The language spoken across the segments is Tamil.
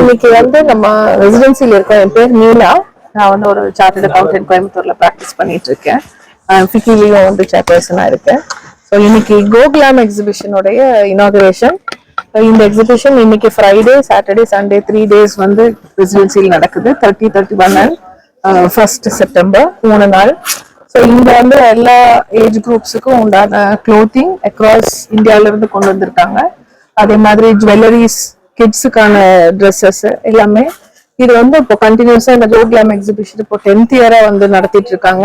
இன்னைக்கு வந்து நம்ம ரெசிடென்சியில் இருக்கோம் என் பேர் நீலா நான் வந்து ஒரு சார்ட்டர்ட் அக்கௌண்டன்ட் கோயம்புத்தூர்ல ப்ராக்டிஸ் பண்ணிட்டு இருக்கேன். ஃபிக்கிலையும் வந்து சேர்பர்சனா இருக்கேன். ஸோ இன்னைக்கு கோகுலாம் எக்ஸிபிஷனுடைய இனாகுரேஷன் இந்த எக்ஸிபிஷன் இன்னைக்கு Friday Saturday Sunday three days வந்து ரெசிடென்சியில் நடக்குது. Thirty thirty one and first September மூணு நாள். ஸோ இங்க வந்து எல்லா ஏஜ் குரூப்ஸுக்கும் உண்டான க்ளோத்திங் அக்ராஸ் இந்தியால இருந்து கொண்டு வந்திருக்காங்க. அதே மாதிரி ஜுவல்லரிஸ் கிட்ஸுக்கான ட்ரெஸ்ஸஸ் எல்லாமே இது வந்து இப்போ கண்டினியூஸா இந்த கோகுலாம் எக்ஸிபிஷன் இப்போ டென்த் இயரா வந்து நடத்திட்டு இருக்காங்க.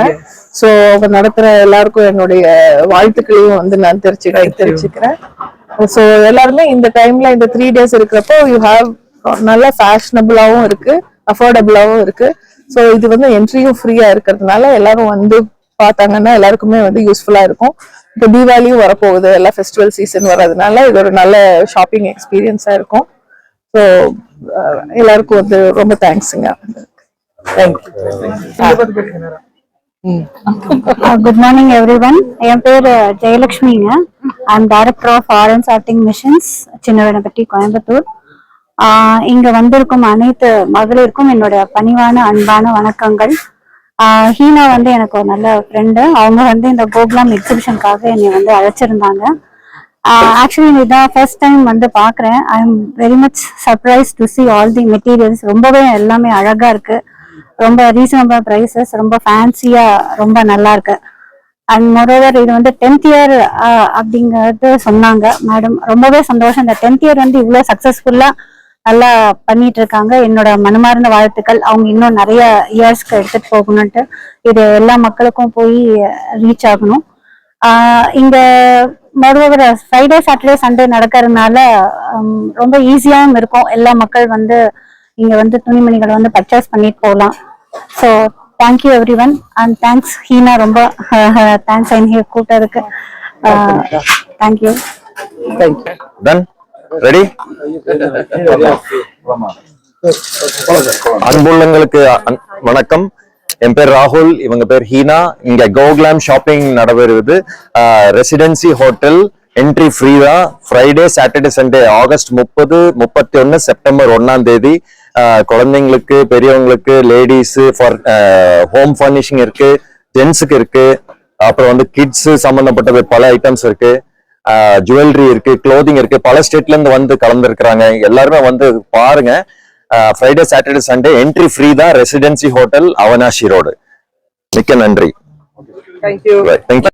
ஸோ அவங்க நடத்துற எல்லாருக்கும் என்னுடைய வாழ்த்துக்களையும் வந்து நான் தெரிச்சு தெரிச்சுக்கிறேன் ஸோ எல்லாருமே இந்த டைம்ல இந்த த்ரீ டேஸ் இருக்கிறப்போ யூ ஹாவ் நல்ல ஃபேஷனபிளாவும் இருக்கு அஃபோர்டபுளாவும் இருக்கு. ஸோ இது வந்து என்ட்ரியும் ஃப்ரீயா இருக்கிறதுனால எல்லாரும் வந்து பார்த்தாங்கன்னா எல்லாருக்குமே வந்து யூஸ்ஃபுல்லா இருக்கும். இப்போ தீபாவளியும் வரப்போகுது எல்லா ஃபெஸ்டிவல் சீசன் வர்றதுனால இது ஒரு நல்ல ஷாப்பிங் எக்ஸ்பீரியன்ஸா இருக்கும். ஸோ எல்லாருக்கும் வந்து ரொம்ப தேங்க்ஸுங்க குட் மார்னிங் எவ்ரி ஒன் என் பேர் ஜெயலட்சுமிங்க. ஐம் டைரக்டர் ஆஃப் ஆரன்ஸ் ஆர்டிங் மிஷன்ஸ் சின்னவனப்பட்டி கோயம்புத்தூர். ஆஹ் இங்க வந்திருக்கும் அனைத்து மகளிருக்கும் என்னோட பணிவான அன்பான வணக்கங்கள். ஹீனா வந்து எனக்கு ஒரு நல்ல ஃப்ரெண்டு அவங்க வந்து இந்த கோகுலாம் எக்ஸிபிஷனுக்காக என்னை வந்து அழைச்சிருந்தாங்க. ஆக்சுவலி இதான் ஃபர்ஸ்ட் டைம் வந்து பார்க்குறேன் I am very much surprise to see all the materials ரொம்பவே எல்லாமே அழகாக இருக்குது ரொம்ப ரீசனபிள் ப்ரைஸஸ் ரொம்ப ஃபேன்சியாக ரொம்ப நல்லா இருக்கு. அண்ட் மொரோவர் இது வந்து டென்த் இயர் அப்படிங்கிறது சொன்னாங்க. மேடம் ரொம்பவே சந்தோஷம். இந்த டென்த் இயர் வந்து இவ்வளோ சக்ஸஸ்ஃபுல்லாக நல்லா பண்ணிட்டு இருக்காங்க என்னோட மனமார்ந்த வாழ்த்துக்கள். அவங்க இன்னும் நிறைய இயர்ஸ்க்கு எடுத்துட்டு போகணும்ட்டு இது எல்லா மக்களுக்கும் போய் ரீச் ஆகணும். இங்க மொரோவர் ஃப்ரைடே சாட்டர்டே சண்டே நடக்கிறதுனால ரொம்ப ஈஸியாகவும் இருக்கும். எல்லா மக்கள் வந்து இங்க வந்து துணிமணிகளை வந்து பர்ச்சேஸ் பண்ணிட்டு போகலாம். So thank you everyone and thanks Heena ரொம்ப தேங்க்ஸ் ஐன் ஹியர் கூட்டதுக்கு தேங்க்யூ டன் ரெடி அன்புள்ளங்களுக்கு வணக்கம். என் பேர் ராகுல் இவங்க பேர் ஹீனா. இங்க கோகுலாம் ஷாப்பிங் நடைபெறுவது ரெசிடென்சி ஹோட்டல் என்ட்ரி ஃப்ரீ தான். ஃப்ரைடே சாட்டர்டே சண்டே ஆகஸ்ட் முப்பது முப்பத்தி ஒன்னு செப்டம்பர் ஒன்னாம் தேதி குழந்தைங்களுக்கு பெரியவங்களுக்கு லேடிஸ் ஃபார் ஹோம் ஃபர்னிஷிங் இருக்கு ஜென்ஸுக்கு இருக்கு. அப்புறம் வந்து கிட்ஸ் சம்பந்தப்பட்டது பல ஐட்டம்ஸ் இருக்கு. ஜுவல்லரி இருக்கு க்ளோதிங் இருக்கு. பல ஸ்டேட்ல இருந்து வந்து கலந்துருக்கிறாங்க. எல்லாருமே வந்து பாருங்க. Friday Saturday Sunday entry free தான் ரெசிடென்சி ஹோட்டல் அவனாஷி ரோடு மிக்க நன்றி. Thank you